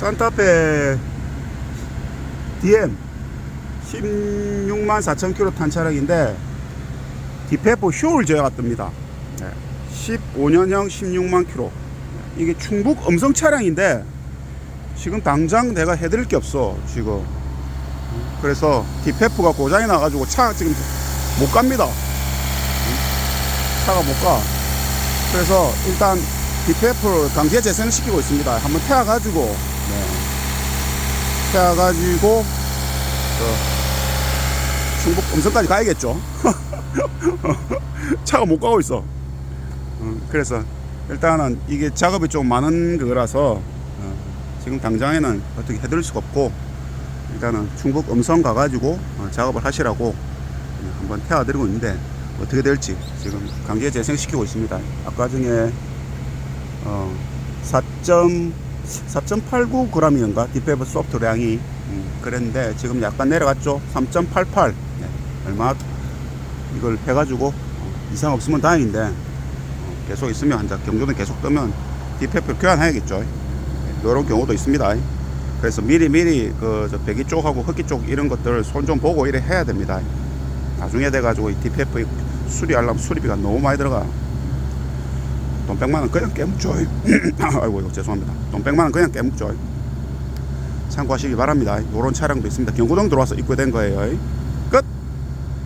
산타페 DM 16만 4천 킬로 탄 차량인데 디페포 쇼울 제어가 뜹니다. 네. 15년형 16만 킬로. 이게 충북 음성 차량인데 지금 당장 내가 해드릴 게 없어 지금. 그래서 디페프가 고장이 나가지고 차 지금 못 갑니다. 차가 못 가. 그래서 일단 DPF를 강제 재생시키고 있습니다. 한번 태워가지고, 네. 태워가지고, 저, 충북 음성까지 가야겠죠. 차가 못 가고 있어. 음, 그래서 일단은 이게 작업이 좀 많은 거라서 어, 지금 당장에는 어떻게 해드릴 수가 없고 일단은 충북 음성 가가지고 어, 작업을 하시라고 어, 한번 태워드리고 있는데 어떻게 될지 지금 강제 재생시키고 있습니다. 아까 중에 어, 4.4.89g인가 디페브 소프트량이 음, 그랬는데 지금 약간 내려갔죠. 3.88 네, 얼마 이걸 해가지고 어, 이상 없으면 다행인데 어, 계속 있으면 한자 경조는 계속 뜨면 디페프 교환해야겠죠. 이런 경우도 있습니다. 그래서 미리 미리 그저 배기 쪽하고 흡기 쪽 이런 것들 손좀 보고 이래 해야 됩니다. 나중에 돼가지고 이 DPF 수리하려면 수리비가 너무 많이 들어가. 돈 100만 원 그냥 깨묻죠. 아이고 죄송합니다. 돈 100만 원 그냥 깨묻죠. 참고하시기 바랍니다. 이런 차량도 있습니다. 경고등 들어와서 입고된 거예요.